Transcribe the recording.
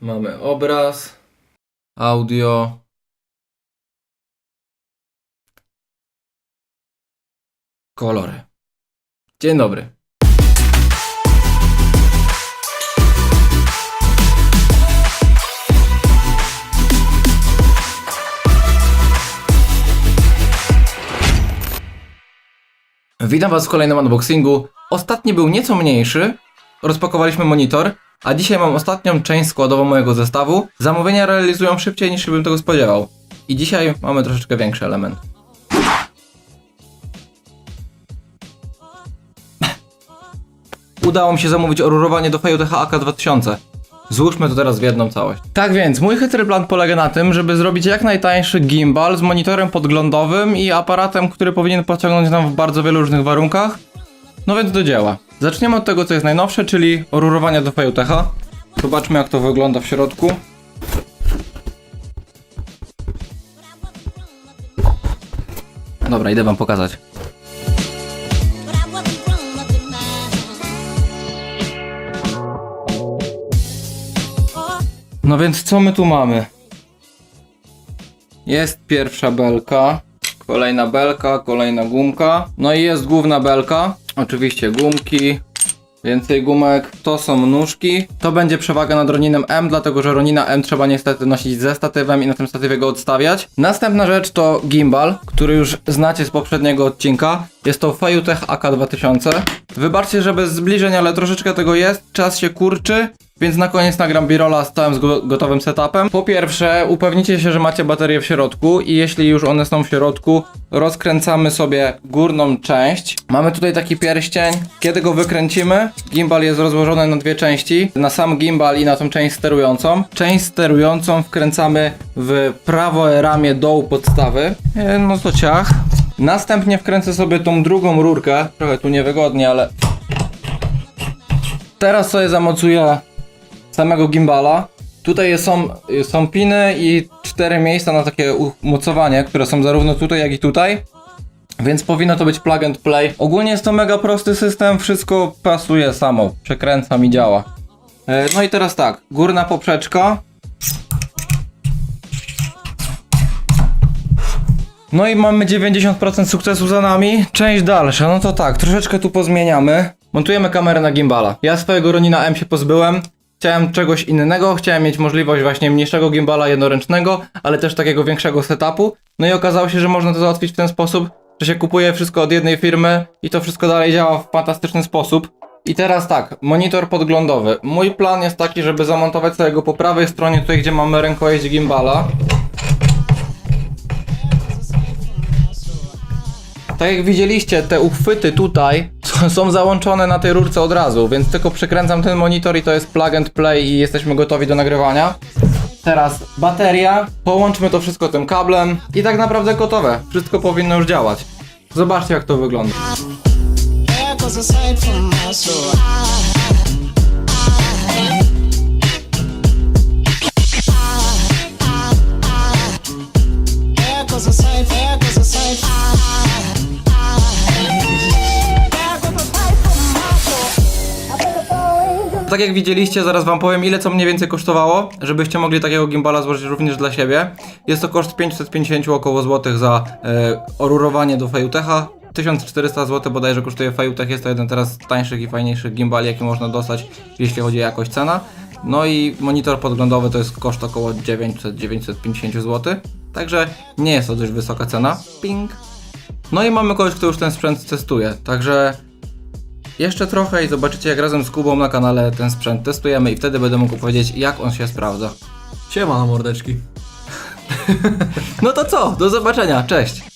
Mamy obraz, audio. Kolory. Dzień dobry. Witam Was w kolejnym unboxingu. Ostatni był nieco mniejszy. Rozpakowaliśmy monitor, a dzisiaj mam ostatnią część składową mojego zestawu. Zamówienia realizują szybciej niż bym tego spodziewał. I dzisiaj mamy troszeczkę większy element. Udało mi się zamówić orurowanie do Feju AK 2000. Złóżmy to teraz w jedną całość. Tak więc, mój chytry plan polega na tym, żeby zrobić jak najtańszy gimbal z monitorem podglądowym i aparatem, który powinien pociągnąć nam w bardzo wielu różnych warunkach. No więc do dzieła. Zaczniemy od tego, co jest najnowsze, czyli orurowania do Fejutecha. Zobaczmy, jak to wygląda w środku. Dobra, idę wam pokazać. No więc co my tu mamy? Jest pierwsza belka, kolejna belka, kolejna gumka. No i jest główna belka. Oczywiście gumki, więcej gumek. To są nóżki. To będzie przewaga nad Roninem M, dlatego że Ronina M trzeba niestety nosić ze statywem i na tym statywie go odstawiać. Następna rzecz to gimbal, który już znacie z poprzedniego odcinka. Jest to Fejutech AK2000. Wybaczcie, że bez zbliżeń, ale troszeczkę tego jest. Czas się kurczy. Więc na koniec nagram birola z całym gotowym setupem. Po pierwsze, upewnijcie się, że macie baterie w środku i jeśli już one są w środku, rozkręcamy sobie górną część. Mamy tutaj taki pierścień. Kiedy go wykręcimy, gimbal jest rozłożony na dwie części. Na sam gimbal i na tą część sterującą. Część sterującą wkręcamy w prawe ramię dołu podstawy. E, No to ciach. Następnie wkręcę sobie tą drugą rurkę. Trochę tu niewygodnie, ale Teraz sobie zamocuję samego gimbala. Tutaj są, są piny i cztery miejsca na takie umocowanie, które są zarówno tutaj, jak i tutaj. Więc powinno to być plug and play. Ogólnie jest to mega prosty system, wszystko pasuje samo. Przekręcam i działa. E, No i teraz tak, górna poprzeczka. No i mamy 90% sukcesu za nami. Część dalsza, no to tak, troszeczkę tu pozmieniamy. Montujemy kamerę na gimbala. Ja swojego Ronina M się pozbyłem. Chciałem czegoś innego, chciałem mieć możliwość właśnie mniejszego gimbala jednoręcznego, ale też takiego większego setupu. No i okazało się, że można to załatwić w ten sposób, że się kupuje wszystko od jednej firmy i to wszystko dalej działa w fantastyczny sposób. I teraz tak, monitor podglądowy. Mój plan jest taki, żeby zamontować sobie go po prawej stronie, tutaj gdzie mamy rękojeść gimbala. Tak jak widzieliście, te uchwyty tutaj są- załączone na tej rurce od razu, więc tylko przekręcam ten monitor i to jest plug and play i jesteśmy gotowi do nagrywania. Teraz bateria, połączmy to wszystko tym kablem i tak naprawdę gotowe. Wszystko powinno już działać. Zobaczcie jak to wygląda. Tak jak widzieliście, zaraz wam powiem ile co mniej więcej kosztowało, żebyście mogli takiego gimbala złożyć również dla siebie. Jest to koszt 550 około złotych za e, orurowanie do Fejutecha. 1400 zł bodajże kosztuje Fejutech, jest to jeden teraz z tańszych i fajniejszych gimbali, jaki można dostać, jeśli chodzi o jakość cena. No i monitor podglądowy to jest koszt około 900-950 zł. Także nie jest to dość wysoka cena. Ping. No i mamy kogoś, kto już ten sprzęt testuje, także jeszcze trochę i zobaczycie jak razem z Kubą na kanale ten sprzęt testujemy i wtedy będę mógł powiedzieć jak on się sprawdza. Siema na mordeczki. No to co, do zobaczenia, cześć!